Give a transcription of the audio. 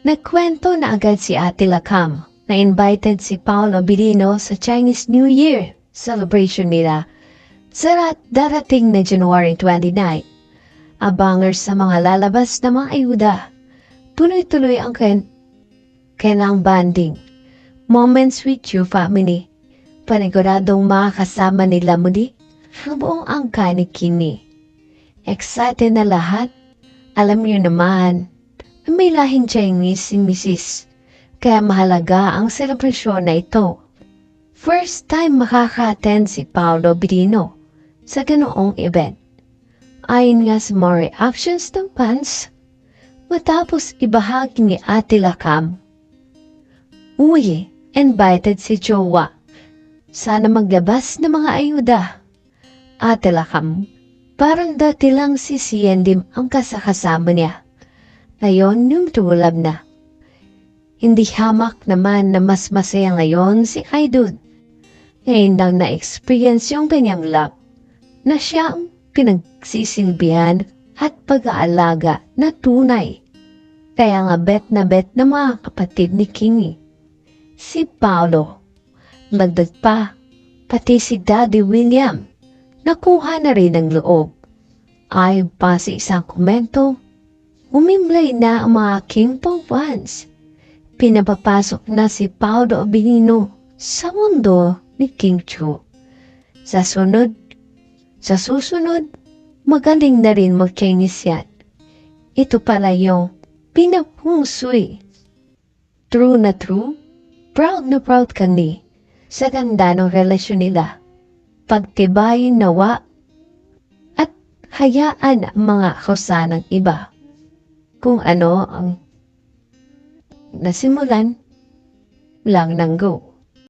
Nagkwento na agad si Ate Lakam na invited si Paolo Bilino sa Chinese New Year celebration nila sa rat- darating na January 29. Abangers sa mga lalabas na mga ayuda. Tuloy-tuloy ang ken kailang banding. Moments with your family. Paniguradong makakasama nila muli ang buong angka ni Kini. Excited na lahat. Alam niyo naman, na may lahing Chinese si Mrs. Kaya mahalaga ang selebrasyon na ito. First time makaka-attend si Paolo Birino sa ganoong event. Ayon nga sa mga reactions ng fans, matapos ibahagi ni Ate Lakam. Uy, invited si Jowa. Sana maglabas ng mga ayuda. Ate Lakam, parang dati lang si Siendim ang kasakasama niya. Ngayon, yung tulab na. Hindi hamak naman na mas masaya ngayon si Aidun. Ngayon lang na-experience yung kanyang love na siya ang pinagsisilbihan at pag-aalaga na tunay. Kaya nga bet na bet na mga kapatid ni Kingy. Si Paolo. Magdag pa, pati si Daddy William. Nakuha na rin ang loob. Ayon pa sa isang komento, umimlay na ang mga King Pong fans. Pinapapasok na si Paolo Abilino sa mundo ni King Chu. Sa sunod, sa susunod, magaling na rin mag-Chinese yan. Ito pala yung pinapungsoy. True na true, proud na proud kami sa ganda ng relasyon nila. Pagtibayin nawa at hayaan ang mga kausanang iba kung ano ang nasimulan lang ng go.